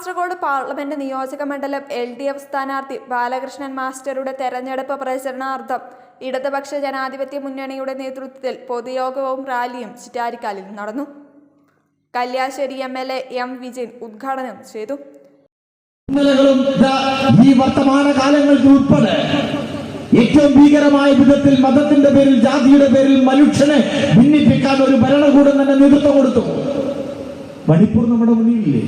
Parliament നിയോജക മണ്ഡലം L D F സ്ഥാനാർത്ഥി ബാലകൃഷ്ണൻ മാസ്റ്ററുടെ തെരഞ്ഞെടുപ്പ് പ്രചരണാർത്ഥം ഇടതുപക്ഷ ജനാധിപത്യ മുന്നണിയുടെ നേതൃത്വത്തിൽ പൊതുയോഗവും റാലിയും ചിറ്റാരിക്കാലിൽ നടന്നു. Kalliasseri M L A M Vijayan ഉദ്ഘാടനം ചെയ്തു. ഈ ഏറ്റവും ഭീകരമായ വിധത്തിൽ മതത്തിന്റെ പേരിൽ ജാതിയുടെ പേരിൽ മനുഷ്യനെ ഭിന്നിപ്പിക്കാൻ ഒരു ഭരണകൂടം തന്നെ നേതൃത്വം കൊടുത്തു. മണിപ്പൂർ നമ്മുടെ മുന്നിലില്ലേ?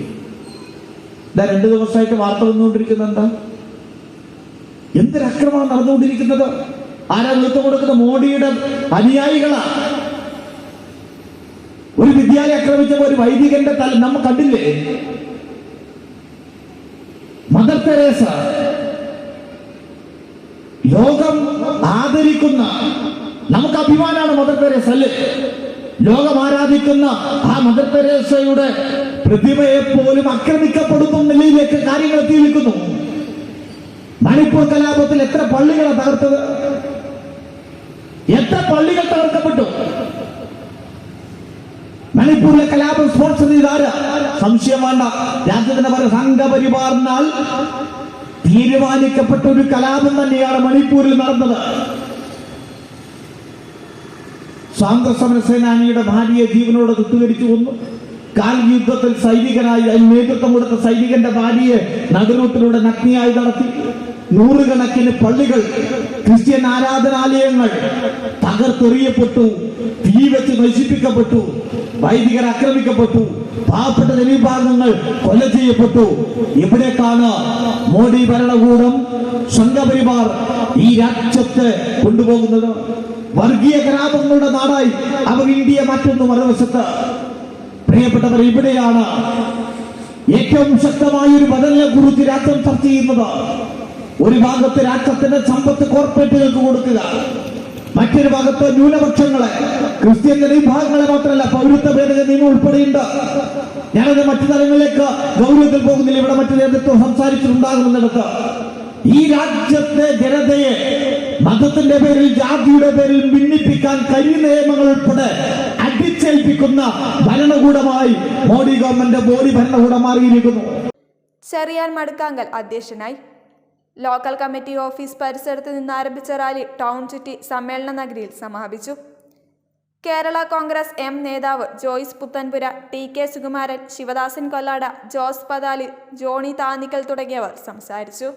ഇതാ രണ്ടു ദിവസമായിട്ട് വാർത്ത വന്നുകൊണ്ടിരിക്കുന്നത് എന്താ? എന്തൊരക്രമമാണ് നടന്നുകൊണ്ടിരിക്കുന്നത്? ആരാ നേതൃത്വം കൊടുക്കുന്ന മോഡിയുടെ അനുയായികളാ? ഒരു വിദ്യാലയം ആക്രമിച്ചപ്പോ ഒരു വൈദികന്റെ തല നമ്മ കണ്ടില്ലേ? മദർ തെരേസ ലോകം ആദരിക്കുന്ന നമുക്ക് അഭിമാനമാണ് മദർ തെരേസ അല്ലേ? ലോകം ആരാധിക്കുന്ന ആ മദർ തെരേസയുടെ പ്രതിമയെ പോലും ആക്രമിക്കപ്പെടുന്ന നിലയിലേക്ക് കാര്യങ്ങൾ എത്തിയിരിക്കുന്നു. മണിപ്പൂർ കലാപത്തിൽ എത്ര പള്ളികളെ തകർത്തത് എത്ര പള്ളികൾ തകർക്കപ്പെട്ടു. മണിപ്പൂരിലെ കലാപം സ്പോൺസർ ചെയ്ത ആരാ? സംശയം വേണ്ട. രാജ്യത്തിന്റെ പല സംഘപരിവാറിനാൽ തീരുമാനിക്കപ്പെട്ട ഒരു കലാപം തന്നെയാണ് മണിപ്പൂരിൽ നടന്നത്. സ്വാതന്ത്ര്യ സമര സേനാനിയുടെ ഭാര്യയെ ജീവനോട് കുത്തുകരിച്ചു കൊന്നു. കാൽ യുദ്ധത്തിൽ സൈനികനായി നേതൃത്വം കൊടുത്ത സൈനികന്റെ ഭാര്യയെ നടുറൂട്ടിലൂടെ നഗ്നിയായി നടത്തി. നൂറുകണക്കിന് പള്ളികൾ ക്രിസ്ത്യൻ ആരാധനാലയങ്ങൾ തകർത്തെറിയപ്പെട്ടു തീ വെച്ച് നശിപ്പിക്കപ്പെട്ടു വൈദികർ ആക്രമിക്കപ്പെട്ടു പാവപ്പെട്ട ജനവിഭാഗങ്ങൾ കൊല ചെയ്യപ്പെട്ടു. ഇവിടേക്കാണ് മോദി ഭരണകൂടം സംഘപരിവാർ ഈ രാജ്യത്തെ കൊണ്ടുപോകുന്നത്. വർഗീയ കലാപങ്ങളുടെ നാടായി. അവർ ഇന്ത്യയെ മാറ്റുന്നു മറുവശത്ത്. പ്രിയപ്പെട്ടവർ ഇവിടെയാണ് ഏറ്റവും ശക്തമായ ഒരു ബദലിനെ കുറിച്ച് രാഷ്ട്രം ചർച്ച ചെയ്യുന്നത്. ഒരു ഭാഗത്ത് രാഷ്ട്രത്തിന്റെ സമ്പത്ത് കോർപ്പറേറ്റുകൾക്ക് കൊടുക്കുക മറ്റൊരു ഭാഗത്ത് ന്യൂനപക്ഷങ്ങളെ ക്രിസ്ത്യന്റെ വിഭാഗങ്ങളെ മാത്രമല്ല പൗരത്വ ഭേദഗതി നിയമം ഉൾപ്പെടെയുണ്ട്. ഞാനത് മറ്റു തലങ്ങളിലേക്ക് ഗൗരവത്തിൽ പോകുന്നില്ല. ഇവിടെ മറ്റു നേതൃത്വം സംസാരിച്ചിട്ടുണ്ടാകുമെന്നിടത്ത് ഈ രാജ്യത്തെ ജനതയെ മതത്തിന്റെ പേരിൽ ജാതിയുടെ പേരിൽ ഭിന്നിപ്പിക്കാൻ കരി നിയമങ്ങൾ ഉൾപ്പെടെ അടിച്ചേൽപ്പിക്കുന്ന ഭരണകൂടമായി മോഡി ഗവൺമെന്റ് മോഡി ഭരണകൂടം മാറിയിരിക്കുന്നു. ചെറിയാൻ മടുക്കാങ്കൽ അധ്യക്ഷനായി. ലോക്കൽ കമ്മിറ്റി ഓഫീസ് പരിസരത്ത് നിന്ന് ആരംഭിച്ച റാലി ടൗൺ സിറ്റി സമ്മേളന നഗരിയിൽ സമാപിച്ചു. കേരള കോൺഗ്രസ് എം നേതാവ് Joyce Puthenpura T K Sukumaran Sivadasan Kollada Jose Pathali Johnny Thannickal തുടങ്ങിയവർ സംസാരിച്ചു.